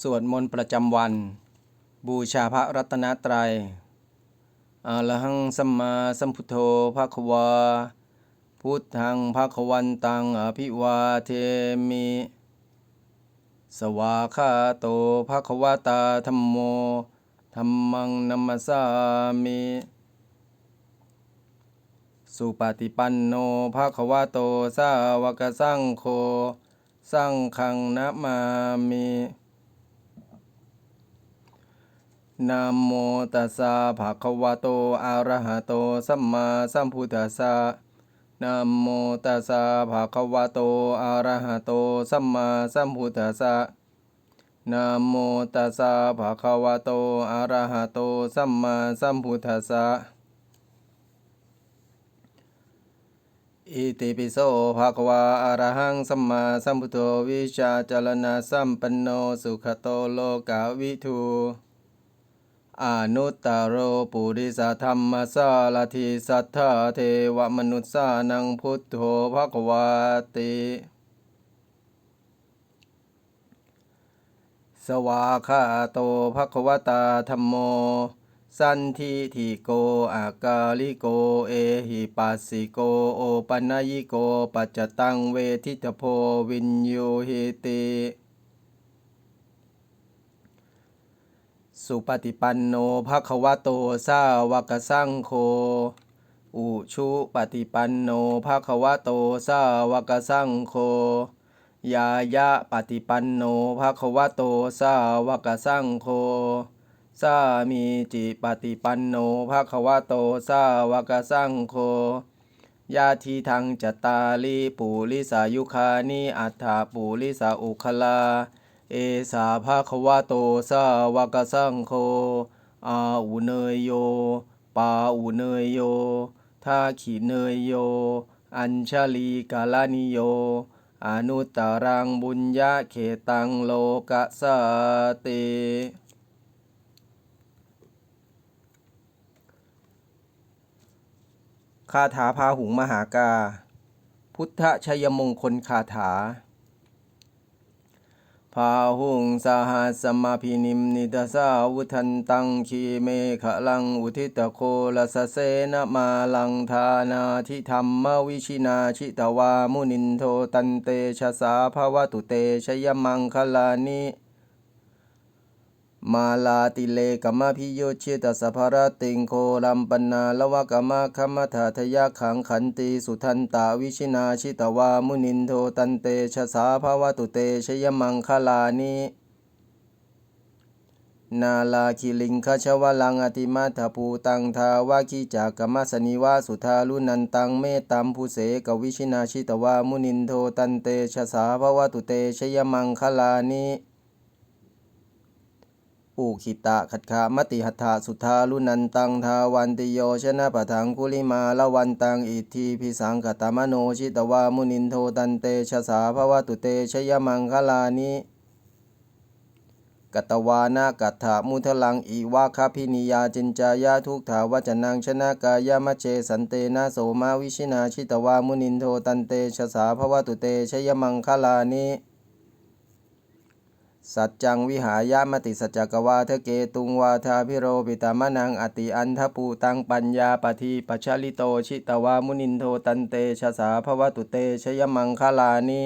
สวดมนต์ประจำวัน บูชาพระรัตนตรัยอะระหังสัมมาสัมพุทโธภะคะวา พุทธังภะคะวันตังอภิวาเทมิ สวาคาโตภะคะวตาธัมโมธัมมังนัมมสสามิสุปฏิปันโนภะควะโต สาวกสังโฆ สังฆังนะมามิ นะโมตัสสะภะคะวะโต อะระหะโต สัมมาสัมพุทธัสสะนะโมตัสสะภะคะวะโต อะระหะโต สัมมาสัมพุทธัสสะนะโมตัสสะภะคะวะโต อะระหะโต สัมมาสัมพุทธัสสะ อิติปิโสภะคะวะอะระหังสัมมาสัมพุทโธ วิชาจารณะสัมปันโน สุขโตโลกาวิทู อนุตตรโรปุริสธรรมสารทิสัทธาเทวมนุษสานังพุทโธภควาติสวาคาโตภควตาธัมโม สันทิทิโกอากาลิโก เอหิปัสสิโก โอปัญญิโก ปัจจตังเวทิตโพวินโยหิติ สุปฏิปันโนภะคะวะโตสาวกสังโฆอุชุปฏิปันโนภะคะวะโตสาวกสังโฆยายะปฏิปันโนภะคะวะโตสาวกสังโฆสามีจิปฏิปันโนภะคะวะโตสาวกสังโฆยาทีทังจตาลีปุริสายุคานิอัฏฐาปุริสาอุคลา เอสาภะควะโตสาวกสังโฆอาอุเนยโย ปาอุเนยโยทาขิเนยโย อัญชลีกาลานิโย อนุตตรังบุญญาเขตังโลกะสติคาถาพาหุงมหากา พุทธชัยมงคลคาถา พาหุงสหัสมาพินิมนิตสาวุทันตังคีเมขลังอุทิตโคลสเสนมาลังทานาทิธรรมวิชินาชิตวามุนินโทตันเตชะสาภวตุเตชยมังคลานิ มาลาติเลกมะพิโยชิตสัพพรติงโคลัมปนาละวะกมะคัมมะทาทยะขังขันติสุทันตาวิชินาชิตวามุนินโทตันเตชะสาภาวตุเตชยมังคลานินาลาคิลิงคชวลังอติมาทภูตังทาวาคิจากกมัสนิวาสุทาลุนันตังเมตัมภูเสกวิชินาชิตวามุนินโทตันเตชะสาภาวตุเตชยมังคลานิ อุคิตะขัดขามติหัตถาสุทาลุนันตังทาวันติโยชนะปะทังกุลิมาละวันตังอิทธิพิสังกตมโนชิตวามุนินโทตันเตชะสาภวตุเตชยมังคลานิกตวานากัตถามุทลังอีวาคาพินิยาจินจายาทุกถาวจนังชนะกายามเจสันเตนะโสมาวิชินาชิตวามุนินโทตันเตชะสาภวตุเตชยมังคลานิ สัจจังวิหายามติสัจจกวาเทเกตุงวาทาพิโรปิตามะนังอติอันทปูตังปัญญาปทีปัชชลิโตชิตวามุนินโทตันเตชะสาภวตุเตชยมังคลานิ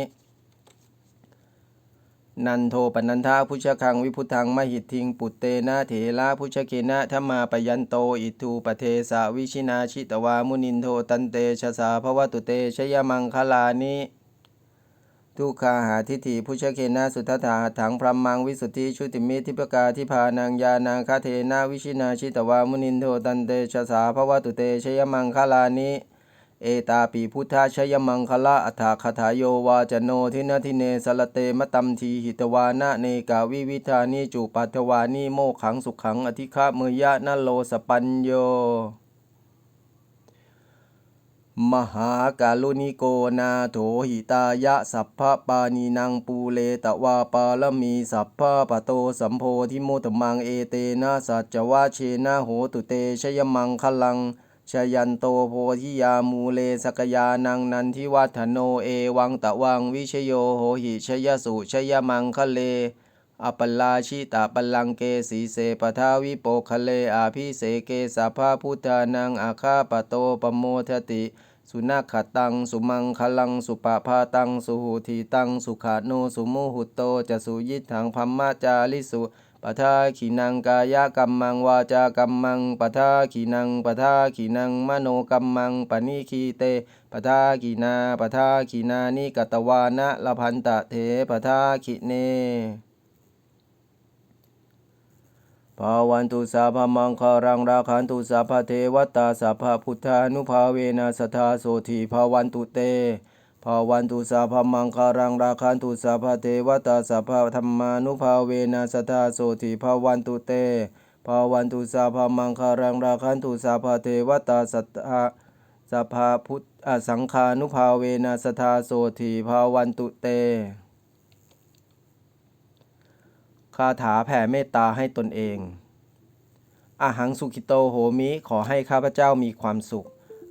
นันโทปนันทาพุชคังวิพุทังมหิทิงปุตเตนะเถระพุชเกนะธรรมาปยันโตอิทูปเทสาวิชินาชิตวามุนินโทตันเตชะสาภวตุเตชยมังคลานิ ทุกขาหาทิฏฐิพุชเคนะสุทธาถังพรหมังวิสุทธิชุติมิทิปกาทิพานังยานังคาเทนาวิชินาชิตวามุนินโทตันเตชะสาภวตุเตชยมังคลานิเอตาปีพุทธชยมังคละอัฏฐคถาโยวาจโนทินทิเนสลเตมตัมทีหิตวานะเนกาวิวิธานิจุปัทวานิโมขังสุขังอธิฆาเมยะนโลสปัญโย มหากาลุนิโกนาโถหิตายะสัพพะปานีนังปูเลตวาปาลมีสัพพะปะโตสัมโพธิมุตมังเอเตนะสัจจวาเชนะโหตุเตชยมังคลังชยันโตโพธิยามูเลสกยานังนันทิวัฒโนเอวังตะวังวิชโยโหหิชยสุชยมังคะเล อปปลาชิตาปลังเกสีเสปทาวิโปคะเลอาภิเสเกสัพพะพุทธานังอาคาปโตปโมทติ สุนัขขตัง สุมังคลัง สุปะพาตัง สุหูทีตัง สุขาโนสุโมหุตโตจะสุยิทังพัมมาจาริสุปทาขีนังกายกัมมังวาจากัมมังปทาขีนังปทาขีนังมโนกัมมังปณิคีเตปทาขีนาปทาขีนานิกตวานะละพันตะเถปทาขีเน ภาวันตุสาพมังคารังราคันตุสาพเทวตาสัพพพุทธานุภาเวนะสทธาโสธีภาวันตุเตภาวันตุสาพมังคารังราคันตุสาพเทวตาสัพธรรมานุภาเวนะสทธาโสธีภาวันตุเตภาวันตุสาพมังคารังราคันตุสาพเทวตาสัทธาสัพพุทธสังฆานุภาเวนะสทธาโสธีภาวันตุเต คาถาแผ่เมตตาให้ตนเองอาหังสุขิโตโหมิขอให้ข้าพเจ้ามีความสุข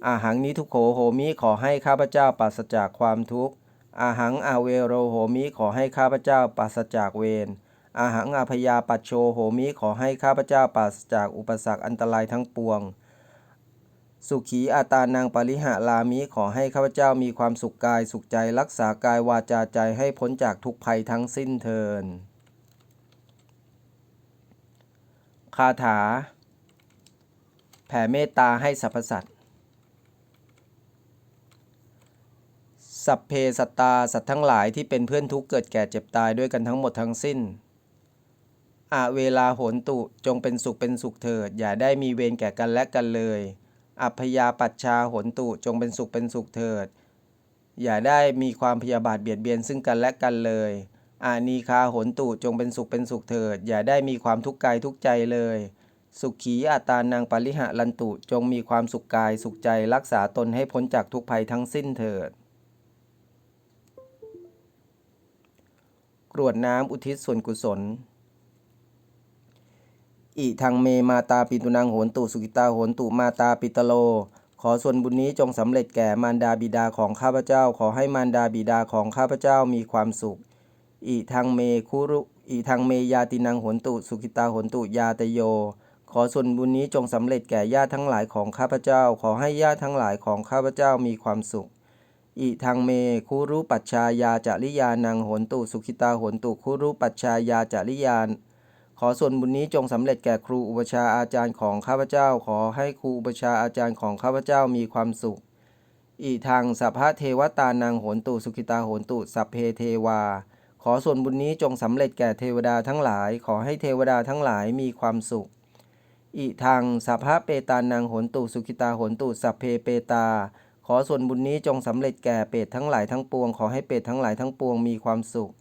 อาหังนิทุโขโหมิขอให้ข้าพเจ้าปราศจากความทุกข์อาหังอาเวโรโหมิขอให้ข้าพเจ้าปราศจากเวรอาหังอาพยาปัจโชโหมิขอให้ข้าพเจ้าปราศจากอุปสรรคอันตรายทั้งปวง สุขีอาตานังปริหะลามิขอให้ข้าพเจ้ามีความสุขกายสุขใจรักษากายวาจาใจให้พ้นจากทุกภัยทั้งสิ้นเทิน คาถา แผ่เมตตาให้สรรพสัตว์สัพเพสัตตาสัตว์ทั้งหลายที่เป็นเพื่อนทุกข์เกิดแก่เจ็บตายด้วยกันทั้งหมดทั้งสิ้นอาเวลาโหนตุจงเป็นสุขเป็นสุขเถิด อย่าได้มีเวรแก่กันและกันเลย อัพยาปัชชาโหนตุจงเป็นสุขเป็นสุขเถิด อย่าได้มีความพยาบาทเบียดเบียนซึ่งกันและกันเลย อานีคาหนตุจงเป็นสุขเป็นสุขเถิด อย่าได้มีความทุกข์กายทุกใจเลย สุขีอัตานังปริหะลันตุจงมีความสุขกายสุขใจรักษาตนให้พ้นจากทุกภัยทั้งสิ้นเถิด กรวดน้ำอุทิศส่วนกุศลอิทังเมมาตาปิตุนังโหนตุสุกิตาโหนตุมาตาปิตโล ขอส่วนบุญนี้จงสำเร็จแก่มารดาบิดาของข้าพเจ้า ขอให้มารดาบิดาของข้าพเจ้ามีความสุข อิทังเมคุรุอิทังเมยาตินังหนตุ สุขิตาหนตุยาตโย ขอส่วนบุญนี้จงสำเร็จแก่ญาติทั้งหลายของข้าพเจ้า ขอให้ญาติทั้งหลายของข้าพเจ้ามีความสุขอิทังเมคุรุปัชชายาจาริยานังหนตุ สุขิตาหนตุคุรุปัชชายาจาริยานขอส่วนบุญนี้จงสำเร็จแก่ครูอุปชาอาจารย์ของข้าพเจ้า ขอให้ครูอุปชาอาจารย์ของข้าพเจ้ามีความสุขอิทังสัพพะเทวตานังโหนตุสุขิตาโหนตุสัพเพเทวา ขอส่วนบุญนี้จงสำเร็จแก่เทวดาทั้งหลาย ขอให้เทวดาทั้งหลายมีความสุข อิทังสัพพะเปตานังโหนตุสุขิตาโหนตุสัพเพเปตา ขอส่วนบุญนี้จงสำเร็จแก่เปตทั้งหลายทั้งปวง ขอให้เปตทั้งหลายทั้งปวงมีความสุข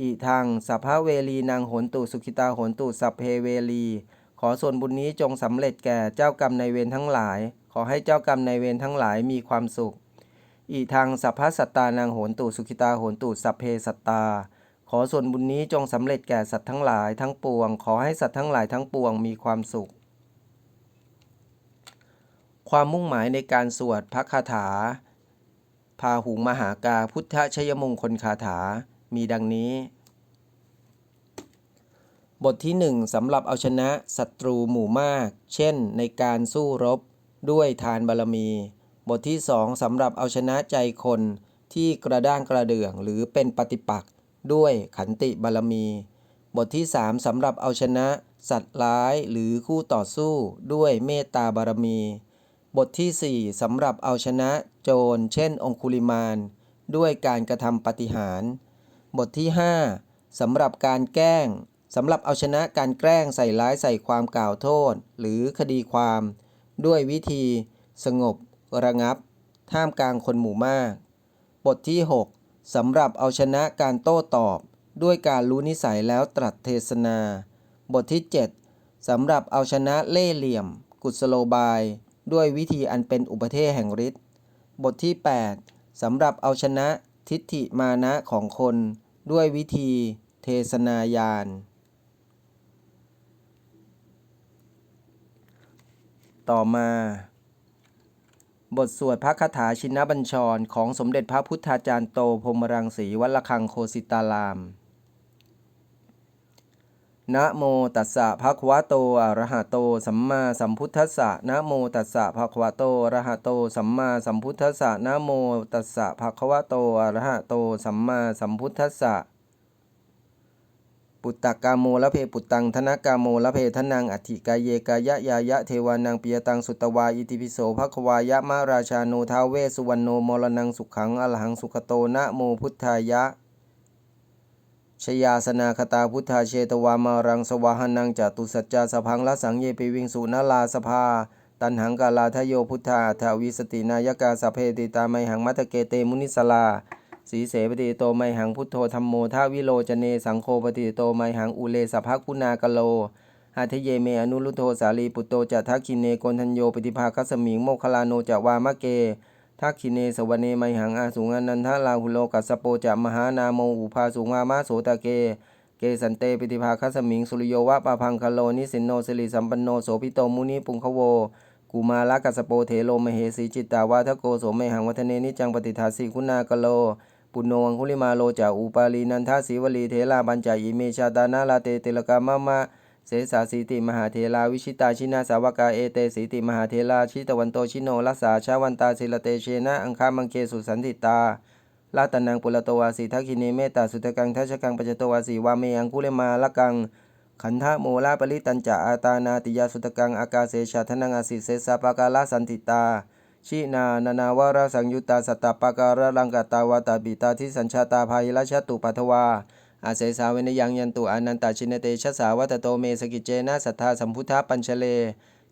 อิทังสัพพะเวลีนางโหนตุสุขิตาโหนตุสัพเพเวลี ขอส่วนบุญนี้จงสำเร็จแก่เจ้ากรรมในายเวรทั้งหลาย ขอให้เจ้ากรรมในายเวรทั้งหลายมีความสุข อิทังสัพพะสัตตานางโหนตุสุขิตาโหนตุสัพเพสัตตา ขอส่วนบุญนี้จงสำเร็จแก่สัตว์ทั้งหลายทั้งปวง ขอให้สัตว์ทั้งหลายทั้งปวงมีความสุข ความมุ่งหมายในการสวดพระคาถา พาหุงมหากาพุทธชยมงคลคาถา มีดังนี้ บทที่หนึ่งสำหรับเอาชนะศัตรูหมู่มาก เช่น ในการสู้รบด้วยทานบารมี บทที่สองสำหรับเอาชนะใจคนที่กระด้างกระเดื่องหรือเป็นปฏิปักษ์ ด้วยขันติบารมี บทที่สามสำหรับเอาชนะ สัตว์ร้ายหรือคู่ต่อสู้ด้วยเมตตาบารมี บทที่สี่สำหรับเอาชนะโจร เช่น องคุลิมาน ด้วยการกระทำปฏิหารบทที่ห้าสำหรับการแกล้งสำหรับเอาชนะการแกล้งใส่ร้ายใส่ความกล่าวโทษ หรือคดีความ ด้วยวิธี สงบ ระงับ ท่ามกลางคนหมู่มาก บทที่ 6 สำหรับเอาชนะการโต้ตอบ ด้วยการรู้นิสัยแล้วตรัสเทศนา บทที่ 7 สำหรับเอาชนะเล่เหลี่ยม กุศโลบาย ด้วยวิธีอันเป็นอุปเทศแห่งฤทธิ์บทที่ 8 สำหรับเอาชนะทิฏฐิมานะของคน ด้วยวิธีเทศนายานต่อมา บทสวดพระคาถาชินบัญชร ของสมเด็จพระพุทธาจารย์โตพรหมรังสีวัดระฆังโคสิตาราม นะโมตัสสะภะคะวะโตอะระหะโต สัมมาสัมพุทธัสสะนะโมตัสสะภะคะวะโตอะระหะโต สัมมาสัมพุทธัสสะนะโมตัสสะภะคะวะโตอะระหะโต สัมมาสัมพุทธัสสะ ปุตตะกาโมละเพปุตตังธนกาโมละเพทนังอธิกายเยกายะยายะเทวานังปิยตังสุตวาอิติปิโสภควายะมะราชาโนทาเวสุวรรณโนมรณังสุขังอรหังสุขโตนะโมพุทธายะชยาสนาคตาพุทธาเชตวามารังสวาหนังจตุสัจจาสพังละสังเยปิวิงสุนลาสภา ตันหังกาลาทโยพุทธาทาวิสตินายกาสเพติตาไมหังมัตตเกเตมุนิสลา สีเสปฏิโตไมหังพุทโธธรรมโมทาวิโลจเนสังโฆปฏิโตไมหังอุเลสภคุณากโลหัทเยเมอนุรุโทสาลีปุตโตจะทักขินเนโกนทัญโยปฏิภาคัสมิงโมคลาโนจะวามะเกทักขินเนสวเนไมหังอาสุงานันทาลาหุโลกัสโปจะมหานาโมอุภาสุงามาโสตะเก เกสันเตปิติภาคัสมิงสุริโยวะปะพังคโลนิสินโนสิริสัมปันโนโสภิโตมุนีปุงคโวกุมาลกัสสโปเทโลมเหสีจิตตาวาทโกโสเมหังวัฒเนนิจังปฏิทาสีคุณากโล ปุณโนอังคุลิมาโลจาอุปาลีนันทาสีวลีเทลาบัญจาอิเมชาตานาลาเตเตลกามะมะเสสาสีติมหาเทลาวิชิตาชินาสาวกาเอเตสีติมหาเทลาชิตวันโตชิโนรัสาชาวันตาศิลเตเชนะอังคามังเกสุสันติตาลาตนังปุระโตวาสีทักขิเนเมตตาสุตกังทัชกังปัจจโตวาสีวาเมอังคุเลมาละกัง ขันธโมลาปริตัญจะอาตานาติยาสุตกังอากาเสชาทนังอาสิเสสะปากาลาสันติตา ชินานา นาวาระสังยุตตาสัตตปาการะลังกตาวาตาบิตาทิสัญชาตาภายิราชตุปัทวา อาเสสาเวนยังยันตุอนันตาชินเตชะสาวัตโตเมสกิเจนะสัทธาสัมพุทธปัญชเล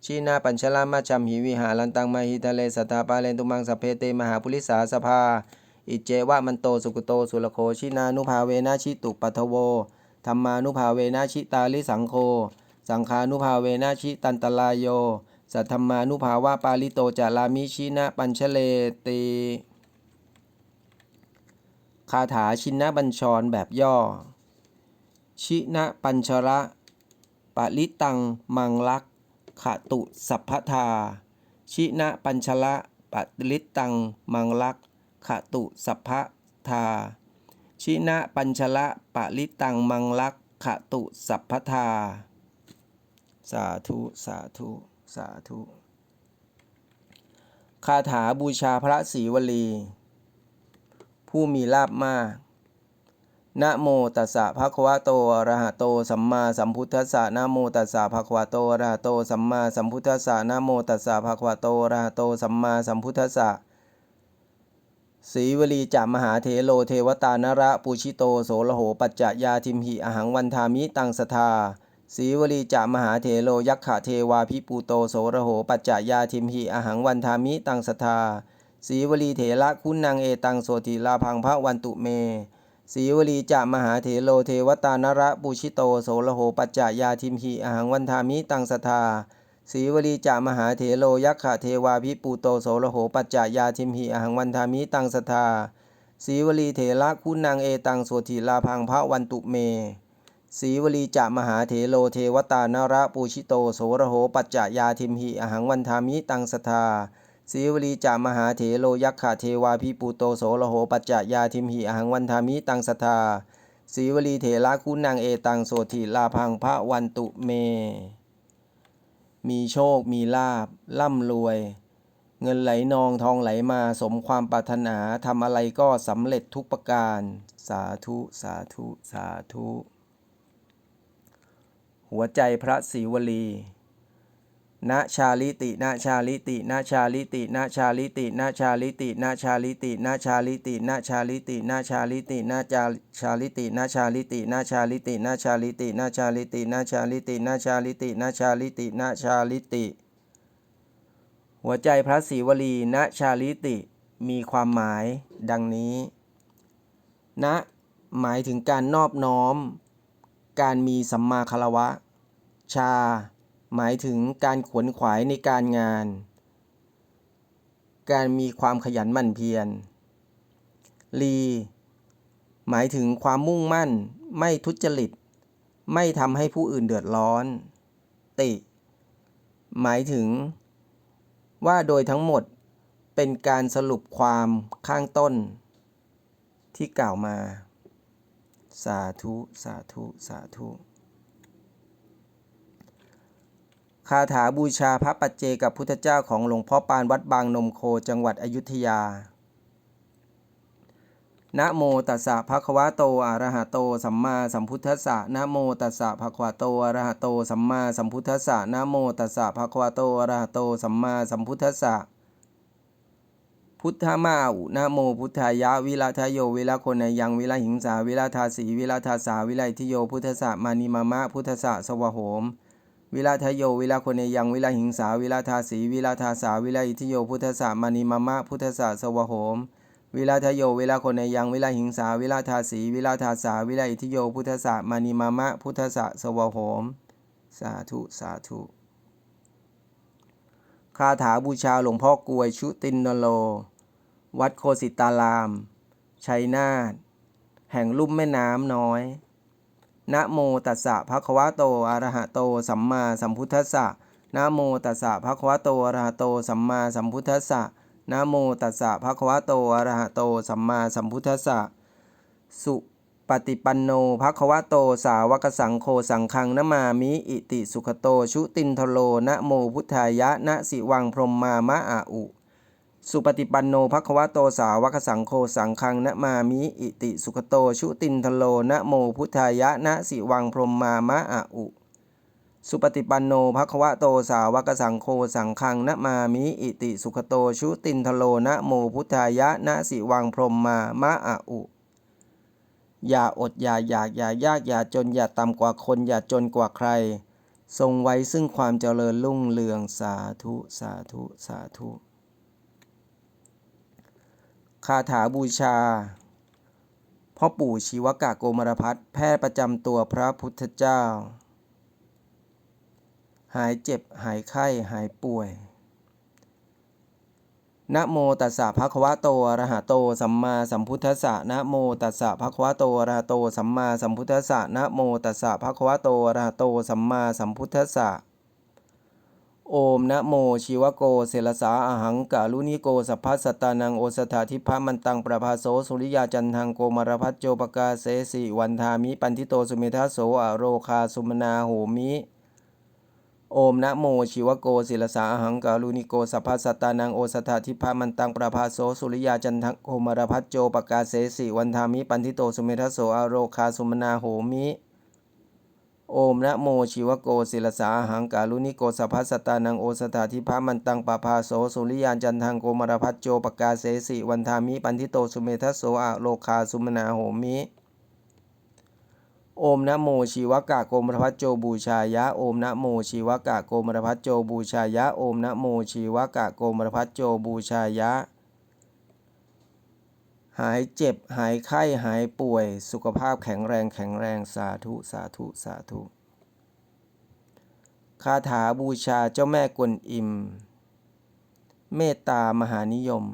ชีนาปัญชลามาชัมหิวิหาลันตังมาหิทะเลสัทธาปาเลนตุมังสเพเตมหาปุริสาสภา อิเจวะมันโตสุกุโตสุลโคชินานุภาเวนะชิตุปัทโวธรรมานุภาเวนะชิตาลิสังโฆสังฆานุภาเวนะชิตันตลายโย สัทธรรมานุภาวะปาลิโตจารามิชินะปัญชเลติคาถาชินะบัญชรแบบย่อ ชินะปัญชระปะลิตังมังลักขะตุสัพพทา ชินะปัญชระปะลิตังมังลักขะตุสัพพทา ชินะปัญชระปะลิตังมังลักขะตุสัพพทา สาธุ สาธุ สาธุ คาถาบูชาพระศรีวลี ผู้มีลาบมาก นะโมตัสสะภะคะวะโตอะระหะโต สัมมาสัมพุทธัสสะนะโมตัสสะภะคะวะโตอะระหะโต สัมมาสัมพุทธัสสะนะโมตัสสะภะคะวะโตอะระหะโต สัมมาสัมพุทธัสสะสีวลีจามหาเทโลเทวตานระ ปูชิโตโสระโหปัจจยาทิมหิอหังวันทามิตังสทา สีวลีจามหาเทโลยักขะเทวาพิปูโตโสระโหปัจจยาทิมหิอหังวันทามิตังสทาสีวลีเถระคุณนางเอตังโสติลาพังพระวันตุเมสีวลีจามหาเถโลเทวตานระปูชิโตโสระโหปัจจยาทิมหิอหังวันทามิตังสทาสีวลีจามหาเถโลยักขะเทวาพิปูโตโสระโหปัจจายาทิมหิอหังวันทามิตังสทาสีวลีเถระคุณนางเอตังโสติลาพังพระวันตุเม สีวลีจะมหาเถโลเทวตานระปูชิโตโสระโหปัจจยาทิมหิอหังวันทามิตังสทาสีวลีจะมหาเถโลยักขะเทวาพิปูโตโสระโหปัจจยาทิมหิอหังวันทามิตังสทาสีวลีเถระคุณนางเอตังโสติลาพังพระวันตุเม มีโชคมีลาบร่ำรวย เงินไหลนองทองไหลมาสมความปรารถนาทำอะไรก็สำเร็จทุกประการ สาธุ สาธุ สาธุ หัวใจพระศรีวลีณชาลิติณชาลิติณชาลิติณชาลิติณชาลิติณชาลิติณชาลิติณชาลิติณชาลิติณจาชาลิติณชาลิติณชาลิติณชาลิติณชาลิติณชาลิติณชาลิติณชาลิติณชาลิติ หัวใจพระศรีวลีณชาลิติมีความหมายดังนี้ ณ หมายถึงการนอบน้อม การมีสัมมาคารวะ ชา หมายถึงการขวนขวายในการงาน การมีความขยันหมั่นเพียร ลี หมายถึงความมุ่งมั่น ไม่ทุจริต ไม่ทำให้ผู้อื่นเดือดร้อน ติ หมายถึง ว่าโดยทั้งหมดเป็นการสรุปความข้างต้นที่กล่าวมา สาธุสาธุสาธุคาถาบูชาพระปัจเจกับพุทธเจ้าของหลวงพ่อปานวัดบางนมโคจังหวัดอยุธยา นะโมตัสสะภะคะวะโตอะระหะโต สัมมาสัมพุทธัสสะนะโมตัสสะภะคะวะโตอะระหะโต สัมมาสัมพุทธัสสะนะโมตัสสะภะคะวะโตอะระหะโต สัมมาสัมพุทธัสสะ พุทธมาอุนะโมพุทธายะวิลาทโยวิลาคนายยังวิลาหิงสาวิลาทาสีวิลาทาสาวิลทิโยพุทธสะมานิมามะพุทธสะสวะโหม วิลาทโยวิลาคนายยังวิลาหิงสาวิลาทาสีวิลาทาสาวิลาอิทิโยพุทธสะมานิมามะพุทธสะสวะโหมวิลาทโยวิลาคนในยังวิลาหิงสาวิลาทาสีวิลาทาสาวิลาอิทิโยพุทธสะมานิมามะพุทธสะสวะโหม สาธุสาธุคาถาบูชาหลวงพ่อกวยชุตินนโล วัดโคสิตาราม ชัยนาท แห่งลุ่มแม่น้ำน้อย นะโมตัสสะภะคะวะโต อะระหะโต สัมมาสัมพุทธัสสะ นะโมตัสสะภะคะวะโต อะระหะโต สัมมาสัมพุทธัสสะ นะโมตัสสะภะคะวะโต อะระหะโต สัมมาสัมพุทธัสสะ สุปฏิปันโนภะคะวะโต สาวกสังโฆสังฆังนมามิ อิติสุขโต ชุตินทโล นะโมพุทธายะ นะสิวังพรหมามะอาอุ สุปฏิปันโนภะควะโตสาวกสังโฆสังฆังนะมามิอิติสุขโตชุตินทโลนะโมพุทธายะนะสิวังพรหมามะอาอุสุปฏิปันโนภะควะโตสาวกสังโฆสังฆังนะมามิ อิติสุขโตชุตินทโลนะโมพุทธายะนะสิวังพรมมามะอาอุ อย่าอดอย่าอยากอย่ายากอย่าจนอย่าต่ำกว่าคนอย่าจนกว่าใคร ทรงไว้ซึ่งความเจริญรุ่งเรืองสาธุสาธุสาธุาถาบูชา พ่อปู่ชีวกะโกมารพัฒน์แพทย์ประจำตัวพระพุทธเจ้า หายเจ็บหายไข้หายป่วยนะโมตัสสะภะคะวะโตอะระหะโต สัมมาสัมพุทธัสสะนะโมตัสสะภะคะวะโตอะระหะโต สัมมาสัมพุทธัสสะนะโมตัสสะภะคะวะโตอะระหะโต สัมมาสัมพุทธัสสะ โอมนะโมชีวโกเสลสาอาหังกาลุนิโกสัพพสตานังโอสถาทิพะมันตังประภาโสสุริยาจันทังโกมารพัจโจปกาเสสิวันทามิปันทิโตสุเมทัสโสอโรคาสุมนาโหมิโอมนะโมชีวโกศิลสาอหังกาลุนิโกสัพพสัตตานังโอสถาทิพามันตังประภาโสสุริยาจันทังโกมารพัจโจปกาเสสิวันทามิปันทิโตสุเมทัสโสอโรคาสุมนาโหมิ โอมนะโมชีวโกศิลสาหังกาลุนิโกสัพพะสัตานังโอสถาทิพามันตังปะภาโสสุริยานจันทังโกมารพัจโจปกาเสสิวันทามิปันทิโตสุเมทัสโสอโรคาสุมนาโหมิโอมนะโมชีวกะโกมรพัจโจบูชายะโอมนะโมชีวกะโกมรพัจโจบูชายะโอมนะโมชีวกะโกมรพัจโจบูชายะ หายเจ็บ หายไข้ หายป่วย สุขภาพแข็งแรงแข็งแรงสาธุสาธุสาธุคาถาบูชาเจ้าแม่กวนอิม เมตตามหานิยม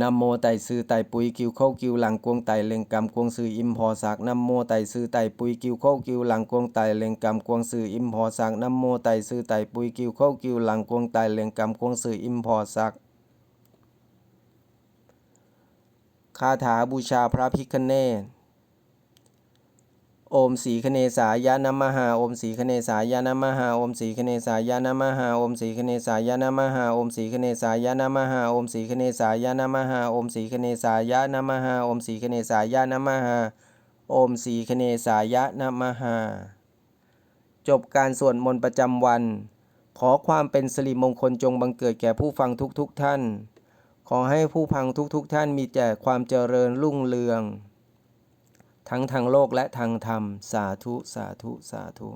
นำโมไตซื้อไตปุยกิวเข้ากิวหลังกวงไตเลงกำกวงซื้ออิมพอสักนำโมไตซื้อไตปุยกิวเข้ากิวหลังกวงไตเลงกำกวงซื้ออิมพอสักนำโมไตซื้อไตปุยกิวเข้ากิวหลังกวงไตเลงกำกวงซื้ออิมพอสัก คาถาบูชาพระพิคเนศโอมสีคเนสายานมหาโอมสีคเนสายานมหาโอมสีคเนสายานมหาโอมสีคเนสายานมหาโอมสีคเนสายานมหาโอมสีคเนสายานมหาโอมสีคเนสายานมหาโอมสีคเนสายานมหาโอมสีคเนสายานมหา จบการสวดมนต์ประจำวัน ขอความเป็นสิริมงคลจงบังเกิดแก่ผู้ฟังทุกๆทท่าน ขอให้ผู้พังทุกๆทท่านมีแต่ความเจริญรุ่งเรือง ทั้งทางโลกและทางธรรม สาธุ สาธุ สาธุ